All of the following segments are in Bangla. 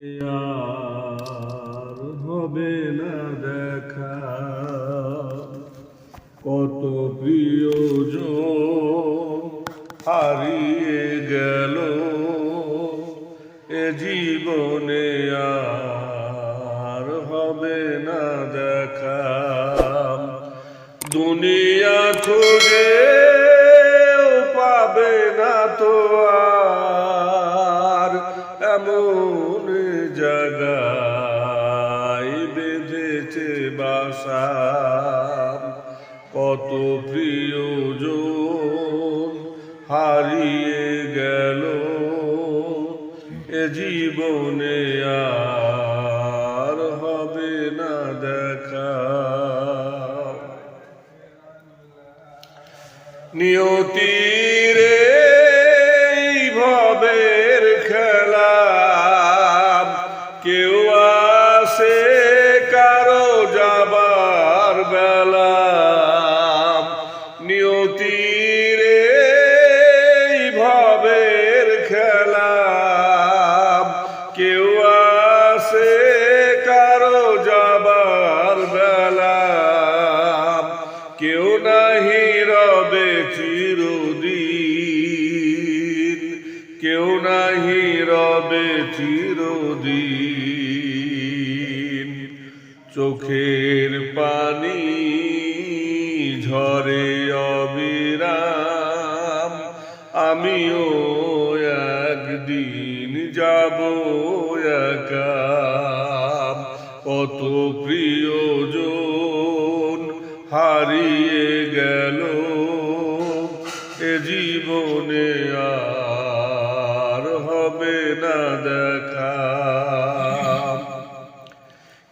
আর হবে না দেখা। কত প্রিয়জন হারিয়ে গেল এ জীবনে, আর হবে না দেখা। দুনিয়া খুঁজে জায়গায় বেঁধেছে বাসা কত প্রিয় প্রিয়জন হারিয়ে গেল এ জীবনে আর হবে না দেখা। নিয়তিরে আসে কারও যাবার বেলা। নিয়তিরে ভবের খেলা। কেউ আসে কারও যাবার বেলা। কেউ নাহি রবে চিরদিন। কেউ নাহি রবে চিরদিন। চোখের পানি ঝরে অবিরাম। আমিও একদিন যাব একা কত প্রিয় প্রিয়জন হারিয়ে গেল এ জীবনে আর হবে না দেখা।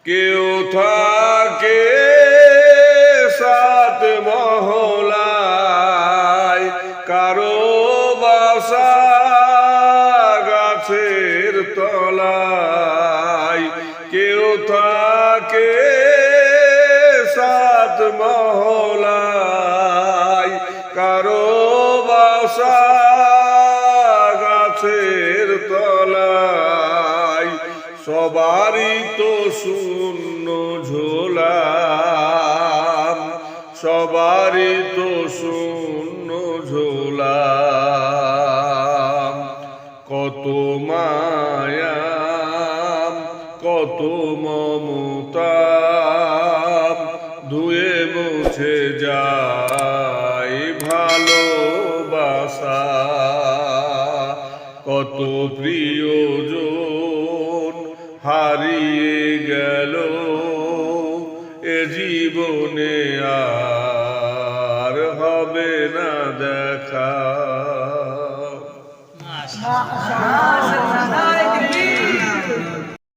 কেউ থাকে সাত মহলায় কারও বাসা গাছের তলায়। কেউ থাকে সাত মহলায় সবারই তো শূন্য ঝোলাম। সবারই তো শূন্য ঝোলাম। কত মায়াম, কত মমতাম, ধুয়ে মুছে যায় ভালোবাসা। কত প্রিয়জন হারিয়ে গেল এ জীবনে আর হবে না দেখা।